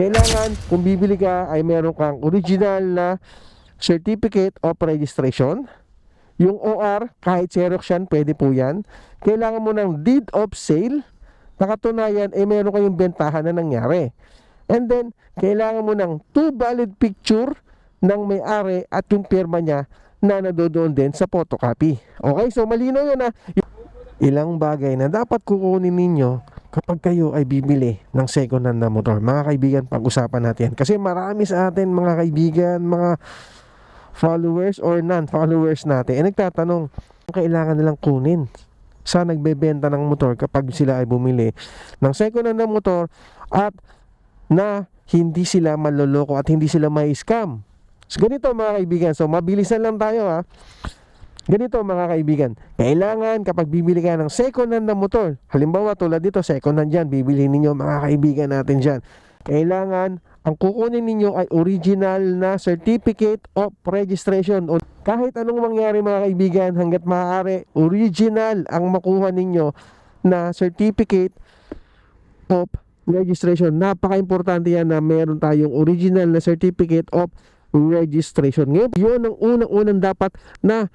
kailangan kung bibili ka ay meron kang original na certificate of registration. Yung OR, kahit Xerox yan, pwede po yan. Kailangan mo ng deed of sale. Nakatunayan, eh meron kayong bentahan na nangyari. And then, kailangan mo ng two valid picture ng may-ari at yung pirma niya na nadodoon din sa photocopy. Okay, so malinaw yun ah. Ilang bagay na dapat kukunin ninyo kapag kayo ay bibili ng second hand na motor. Mga kaibigan, pag-usapan natin. Kasi marami sa atin mga kaibigan, mga followers or non-followers natin, eh nagtatanong, ang kailangan nilang kunin sa nagbebenta ng motor kapag sila ay bumili ng second hand na motor at na hindi sila maloloko at hindi sila may scam. So, ganito mga kaibigan, so mabilisan lang tayo ha. Ganito mga kaibigan, kailangan kapag bibili ka ng second hand na motor, halimbawa tulad dito, second hand dyan, bibili ninyo mga kaibigan natin dyan. Kailangan, ang kukunin ninyo ay original na certificate of registration. O kahit anong mangyari mga kaibigan, hanggat maaari, original ang makuha ninyo na certificate of registration. Napaka-importante yan na meron tayong original na certificate of registration. Ngayon, yun ang unang-unang dapat na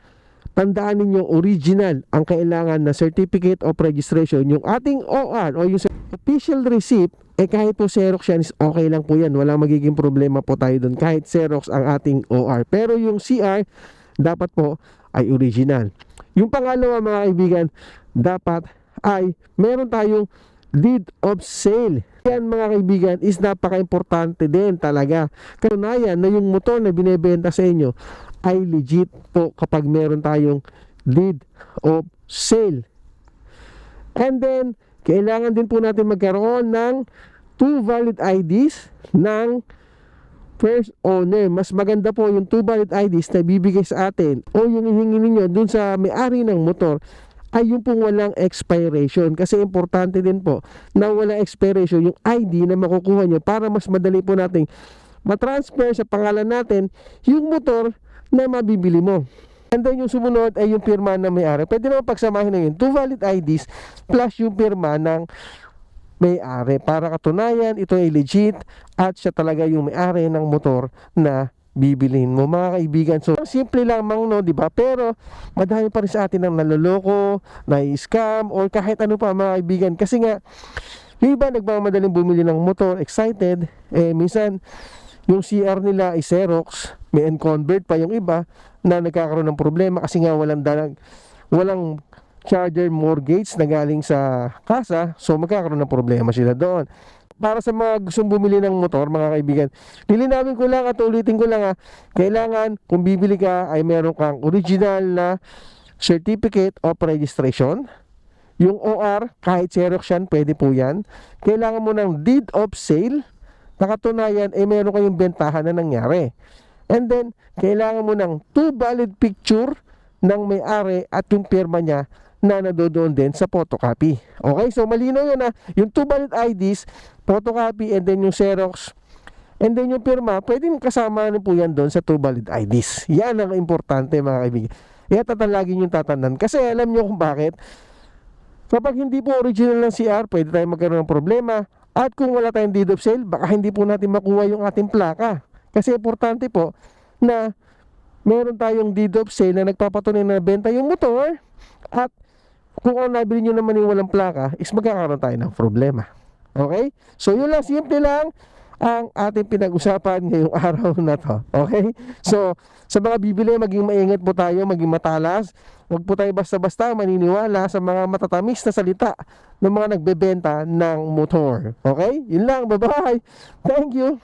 tandaan ninyo original ang kailangan na certificate of registration. Yung ating OR o yung official receipt, eh kahit po Xerox yan, is okay lang po yan. Walang magiging problema po tayo doon kahit Xerox ang ating OR. Pero yung CR, dapat po ay original. Yung pangalawa mga kaibigan, dapat ay meron tayong deed of sale. Yan mga kaibigan is napaka-importante din talaga. Katunayan na yung motor na binebenta sa inyo ay legit po kapag meron tayong deed of sale. And then, kailangan din po natin magkaroon ng two valid IDs ng first owner. Mas maganda po yung two valid IDs na bibigay sa atin o yung hihingi ninyo dun sa may-ari ng motor ay yung pong walang expiration kasi importante din po na walang expiration yung ID na makukuha nyo para mas madali po nating matransfer sa pangalan natin yung motor na mabibili mo. And then yung sumunod ay yung pirma ng may-ari. Pwede naman pagsamahin na yun. Two valid IDs plus yung pirma ng may-ari para katunayan ito ay legit at siya talaga yung may-ari ng motor na bibilin mo mga kaibigan. So simple lamang no, 'di ba? Pero madami pa rin sa atin ang naloloko, na-scam or kahit ano pa mga kaibigan kasi nga yung iba nagmamadaling bumili ng motor, excited, eh minsan yung CR nila ay Xerox, may convert pa yung iba na nagkakaroon ng problema kasi nga walang dalag, walang charger mortgage na galing sa kasa, so magkakaroon ng problema sila doon para sa mga gustong bumili ng motor, mga kaibigan, nilinawin ko lang at ulitin ko lang ha, kailangan kung bibili ka ay meron kang original na certificate of registration. Yung OR, kahit Xerox yan, pwede po yan. Kailangan mo ng deed of sale. Nakatunayan, eh meron kayong bentahan na nangyari. And then, kailangan mo ng two valid picture ng may-ari at yung pirma niya na nadodoon din sa photocopy. Okay, so malinaw yun na yung two valid IDs, photocopy and then yung Xerox and then yung pirma, pwedeng kasama na po yan doon sa two valid IDs. Yan ang importante mga kaibigan. Yan tatan lagi yung tatandaan. Kasi alam nyo kung bakit. Kapag hindi po original ng CR, pwede tayong magkaroon ng problema. At kung wala tayong deed of sale, baka hindi po natin makuha yung ating plaka. Kasi importante po na meron tayong deed of sale na nagpapatunay na benta yung motor at kung ang nabili nyo naman yung walang plaka is magkakaroon tayo ng problema. Okay? So yun lang, simple lang ang ating pinag-usapan ngayong araw na to. Okay? So, sa mga bibili, maging maingat po tayo, maging matalas. Huwag po tayo basta-basta maniniwala sa mga matatamis na salita ng mga nagbebenta ng motor. Okay? Yun lang. Bye-bye. Thank you.